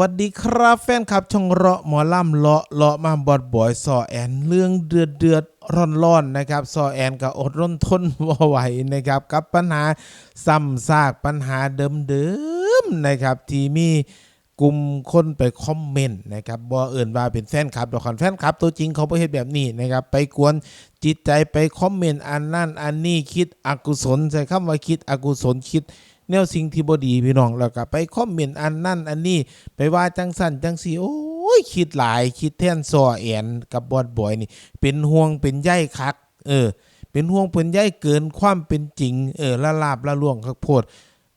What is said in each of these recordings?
วัสดีครับแฟนคลับช่องเลาะหมอล่ำเลาะเลาะมาบอดบอยซอแอนเรื่องเดือดเดือดร้อนร้อนๆนะครับซอแอนก็อดร่นทนว่าไหวนะครับกับปัญหาซ้ำซากปัญหาเดิมๆนะครับที่มีกลุ่มคนไปคอมเมนต์นะครับบ่เอื่นว่าเป็นแฟนคลับดอกคันแฟนคลับ ตัวจริงเขาบ่เฮ็ดแบบนี้นะครับไปกวนจิตใจไปคอมเมนต์อันนั่นอันนี้คิดอกุศลใช้คำว่าคิดอกุศลคิด แนวสิ่งที่บดีพี่น้องแล้วก็ไปคอมเมนต์อันนั่นอันนี้ไปว่าจังสั่นจังสีโอ้ยคิดหลายคิดแท่นซอแอนกับบอดบอยนี่ เป็นห่วงเป็นใยคัก เออ เป็นห่วงเป็นใยเกินความเป็นจริง เออละลาบละล่วงคักโพด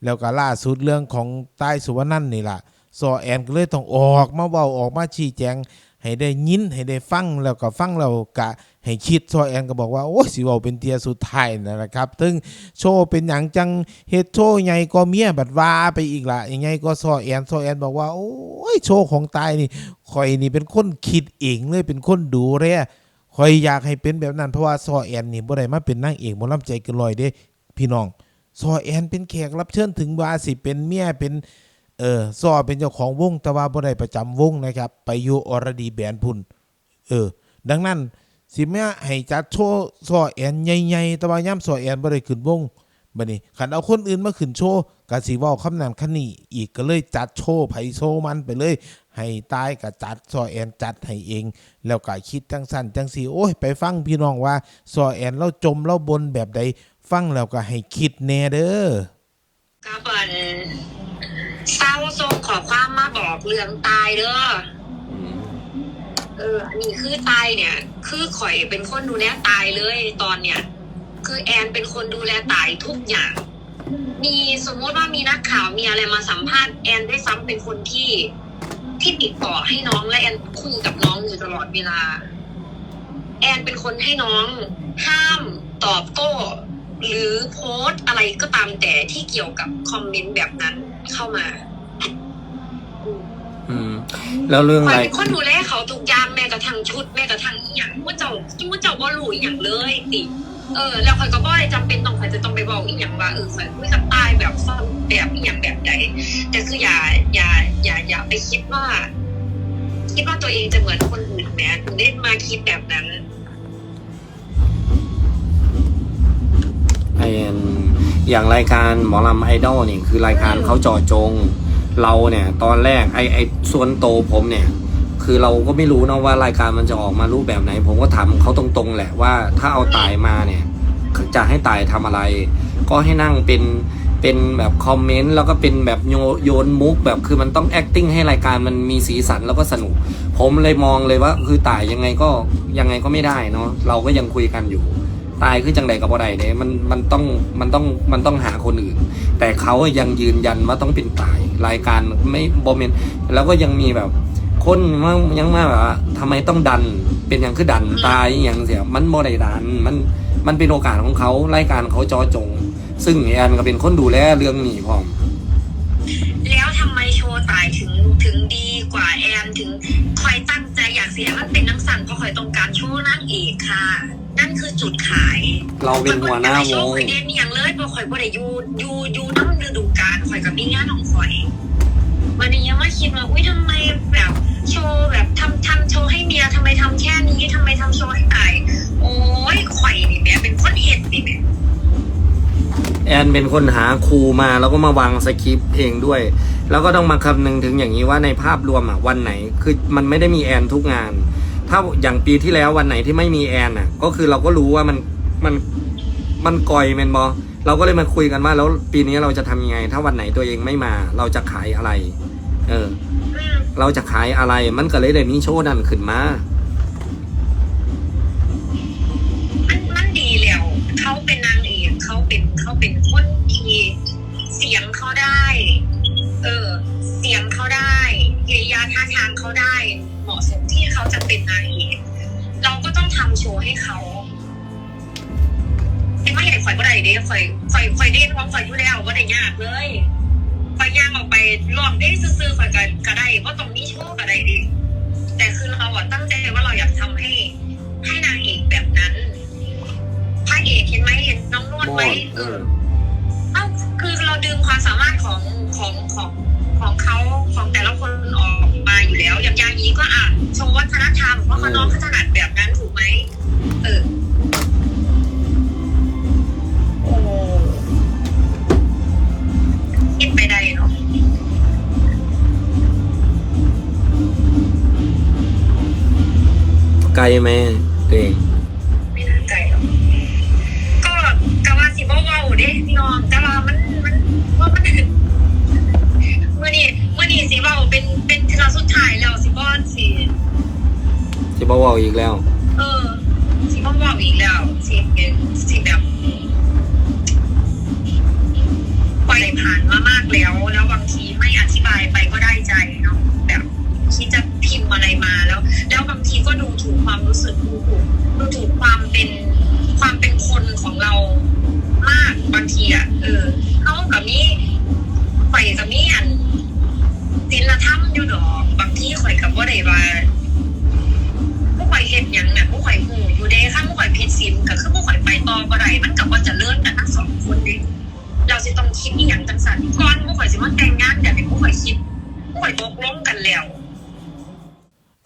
แล้วก็ล่าสุดเรื่องของใต้สุวรรณนันนี่ล่ะซอแอนก็เลยต้องออกมาเว้าออกมาชี้แจง ให้ได้ยินให้ได้ฟังแล้วก็ฟังแล้วกะให้คิดซอแอนก็บอกว่าโอ้สิเว้าเป็นเทียสุดท้ายนั่นแหละครับถึงโชว์เป็นหยังจังเฮ็ดโชว์ใหญ่ก็เมียบัดว่าไปอีกละยังไงก็ซอแอนซอแอนบอกว่าโอ้ยโชว์ของตายนี่ข่อยนี่เป็นคนคิดเองเลยเป็นคนดูแลข่อยอยากให้เป็นแบบนั้นเพราะว่าซอแอนนี่บ่ได้มาเป็นนางเอกหมอลำใจเกินร้อยเด้พี่น้องซอแอนเป็นแขกรับเชิญถึงว่าสิเป็นเมียเป็น เออซอเป็นเจ้าของวงแต่ว่าบ่ได้ประจำวงนะครับ ไปอยู่อรดีแบนพุ่น เออ ดังนั้นสิแม่ให้จัดโชว์ซอแอนใหญ่ๆแต่ว่าย่ำซอแอนบ่ได้ขึ้นวงบัดนี้คันเอาคนอื่นมาขึ้นโชว์ก็สิเว้าคำนั้นคันนี้อีกก็เลยจัดโชว์ไผโชว์มันไปเลย ให้ตายก็จัดซอแอนจัดให้เอง แล้วก็คิดจังสั่นจังสีโอ้ยไปฟังพี่น้องว่าซอแอนเราจมเราบนแบบใดฟังแล้วก็ให้คิดแน่เด้อก็เปิน เศร้าทรงขอความมาบอกเรื่องตายเด้อเอออันนี้คือตายเนี่ย คือข่อยเป็นคนดูแลตายเลยตอนเนี่ย คือแอนเป็นคนดูแลตายทุกอย่าง มีสมมติว่ามีนักข่าวมีอะไรมาสัมภาษณ์แอนได้ซ้ำเป็นคนที่ที่ติดต่อให้น้องและแอนคุยกับน้องอยู่ตลอดเวลา แอนเป็นคนให้น้อง ห้ามตอบโต้ หรือโพสต์อะไรก็ตามแต่ที่เกี่ยวกับคอมเมนต์แบบนั้น เข้ามาอืม แล้วเรื่องคออะยไร เป็นคนดูแลเขาทุกอย่างแม้กระทั่งชุดแม้กระทั่งอหย่างว่าเจ้าว่าเจ้าบ่รู้อหย่างเลยติเออ แล้วคอยก็บ่ได้จำเป็นต้องคอยจะต้องไปบอกอีหยังว่าเออคอยคุยกับตายแบบซ่อนแบบอีหยังแบบใดแต่คืออย่าอย่าอย่าอย่าไปคิดว่า คิดว่าตัวเองจะเหมือนคนอื่นแหม้ถึงได้มาคิดแบบนั้น อย่างรายการหมอลำไอดอลนี่ยคือรายการเขาจาะจง เราเนี่ยตอนแรกไอไอส่วนโตผมเนี่ย คือเราก็ไม่รู้นะว่ารายการมันจะออกมารูปแบบไหน ผมก็ถามเขาตรงๆแหละว่าถ้าเอาตายมาเนี่ยจะให้ตายทำอะไร ก็ให้นั่งเป็นเป็นแบบคอมเมนต์แล้วก็เป็นแบบโยโยนมุกแบบคือมันต้อง acting ให้รายการมันมีสีสันแล้วก็สนุก ผมเลยมองเลยว่าคือตายยังไงก็ยังไงก็ไม่ได้เนาะเราก็ยังคุยกันอยู่ ตายคือจังใดกับบ่ได้เนี่ยมันมันต้องมันต้องมันต้องหาคนอื่น แต่เขายังยืนยันว่าต้องเป็นตาย รายการไม่บอมเมนแล้วก็ยังมีแบบ คนมายังมาแบบว่าทำไมต้องดันเป็นอย่างคือดันตายอย่างเสียมันบ่ได้ดันมันมันเป็นโอกาสของเขารายการเขาจอจง ซึ่งแอนก็เป็นคนดูแลเรื่องนี้พร้อมแล้วทำไมโชว์ตายถึงถึงดีกว่าแอนถึงคอยตั้งใจอยากเสียมันเป็นนักสั่นเพราะคอยต้องการโชว์นั่นเองค่ะ นั่นคือจุดขายเราเป็นหัวหน้าวโชว์งคอยเด่นอย่างเลยเพราะคอยบ่ได้อยู่อยู่อยู่น้ำฤดูกาลคอยกับมีงานของคอยวันนี้ยังมาคิดว่าอุ้ยทำไมแบบโชว์แบบทำทำโชว์ให้เมียทำไมทำแค่นี้ทำไมทำโชว์ให้ตายโอ้ยข่อยนี่แม่เป็นคนเห็ดนี่แม่แอนเป็นคนหาครูมาแล้วก็มาวางสคริปต์เองด้วย แล้วก็ต้องมาคำนึงถึงอย่างนี้ว่าในภาพรวมอะวันไหน คือมันไม่ได้มีแอนทุกงาน ถ้าอย่างปีที่แล้ววันไหนที่ไม่มีแอนอะ ก็คือเราก็รู้ว่ามันมันมันก่อยแมนบอเราก็เลยมาคุยกันว่า แล้วปีนี้เราจะทำยังไง ถ้าวันไหนตัวเองไม่มา เราจะขายอะไร เออ เราจะขายอะไร มันก็เลยได้มีโชว์นั่นขึ้นมามันมันดีแล้วเขาเป็นนางเอกเขาเป็นเขาเป็นคนที่เสียงเขาได้ เออ เสียงเขาได้ กิริยาท่าทางเขาได้ เหมาะสมที่เขาจะเป็นนางเอกเราก็ต้องทำโชว์ให้เขาไม่ว่าอย่างข่อยก็ได้เด้ข่อยข่อยข่อยเด่นของข่อยอยู่แล้วก็ได้ยากเลยข่อยย่างออกไปลองได้ซื่อๆข่อยก็ก็ได้เพราะตรงนี้โชว์ก็ได้ดิแต่คือเราอะตั้งใจว่าเราอยากทำให้ ให้นางเอกแบบนั้นพระเอกเห็นไหมเห็นน้องนวดไหมเออเอ้าคือเราดึงความสามารถของะเขาน้องเขาถนัดแบบนั้นถูกไหมเออโอ้คิดไปได้เนาะไกลไหมตัวเองไม่น่าใจหรอกก็กะว่าสิบ่เว้าเด้พี่น้องแต่ว่ามันมันว่ามันเมื่อนี้เมื่อนี้สิเว้าเป็นเป็นเทือสุดท้ายแล้วสิบ่สิที่ บอกว่าอีกแล้ว เออสิบ่เว้าอีกแล้วสิเป็นสิแบบปล่อยผ่านมามากแล้ว แล้วบางทีไม่อธิบายไปก็ได้ใจเนาะแบบคิดจะพิมพ์อะไรมาแล้ว แล้วบางทีก็ดูถูกความรู้สึกดูถูกดูถูกความเป็นความเป็นคนของเรามากบางทีอะเออเขากับนี้ข่อยกับนี้อันศิลธรรมอยู่ดอก บางทีข่อยกับว่าได้ว่า ก่อนผู้ข่อยสิมาแต่งงานแต่เป็นผู้ข่อยคิดผู้ข่อยตกลงกันแล้ว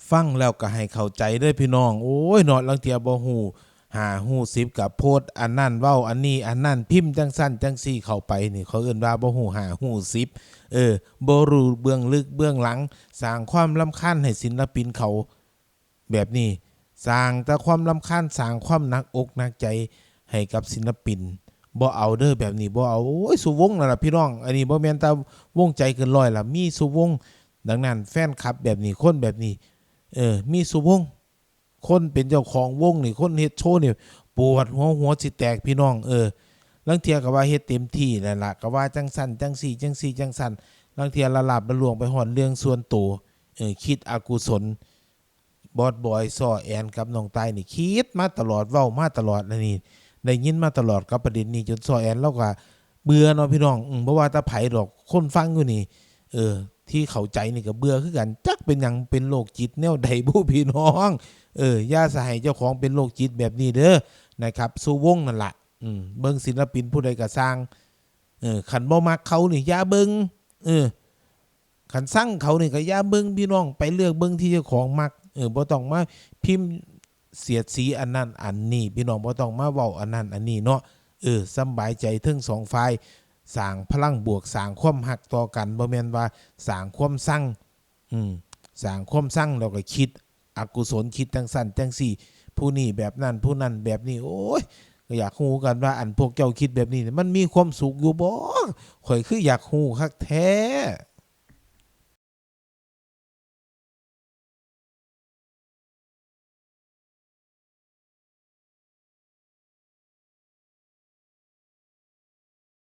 ฟังแล้วก็ให้เข้าใจเด้อพี่น้อง โอ้ยเนาะลังเทียบ่ฮู้หาฮู้สิบกับโพดอันนั่นเว้าอันนี้อันนั่นพิมพ์จังสั้นจังซี่เข้าไปนี่เขาเอิ้นว่าบ่ฮู้หาฮู้สิบเออบ่รู้เบื้องลึกเบื้องหลัง สร้างความรำคาญให้ศิลปินเขา แบบนี้สร้างแต่ความรำคาญสร้างความหนักอกหนักใจให้กับศิลปิน บ่เอาเด้อแบบนี้บ่เอาโอ้ยสุวงนั่นล่ะพี่น้อง อันนี้บ่แม่นแต่วงใจเกินร้อยล่ะมีสุวงดังนั้นแฟนคลับแบบนี้คนแบบนี้ เออ มีสุวงคนเป็นเจ้าของวงนี่คนเฮ็ดโชว์นี่ปวดหัวหัวสิแตกพี่น้อง เออลังเทียก็ว่าเฮ็ดเต็มที่นั่นล่ะก็ว่าจังสั่นจังสี่จังสี่จังสั่นลังเทียละลาบละลวงไปหอนเรื่องส่วนตัวเออคิดอกุศลบอดบอยซ้อแอนกับน้องตายนี่คิดมาตลอดเว้ามาตลอดนะนี่ ได้ยินมาตลอดกับประเด็นนี้จนซอแอนแล้วก็เบื่อเนาะพี่น้องอืมบ่ว่าตาไผ่ดอกคนฟังอยู่นี่ เออ ที่เข้าใจนี่ก็เบื่อคือกัน จักเป็นหยังเป็นโรคจิตแนวใดผู้พี่น้อง เออย่าสหายเจ้าของเป็นโรคจิตแบบนี้เด้อนะครับสู้วงนั่นละอืมเบิ่งศิลปินผู้ใดก็สร้างเออขันบ่มักเขานี่ย่าเบิ่งเออขันสั่งเขานี่ก็ย่าเบิ่งพี่น้องไปเลือกเบิ่งที่เจ้าของมักเออบ่ต้องมาพิมพ์ เสียดสีอันนั้นอันนี้ พี่น้องบ่ต้องมาเว้าอันนั้นอันนี้เนาะเออสบายใจทั้งสองฝ่ายสร้างพลังบวกสร้างความหักต่อกันบ่แม่นว่าสร้างความสั่งอืมสร้างความสั่งแล้วก็คิด อกุศลคิดจังสั่นจังสี่ ผู้นี้แบบนั้นผู้นั้นแบบนี้โอ้ยก็อยากฮู้กันว่าอันพวกเจ้าคิดแบบนี้ มันมีความสุขอยู่บ่ข่อยคืออยากฮู้คักแท้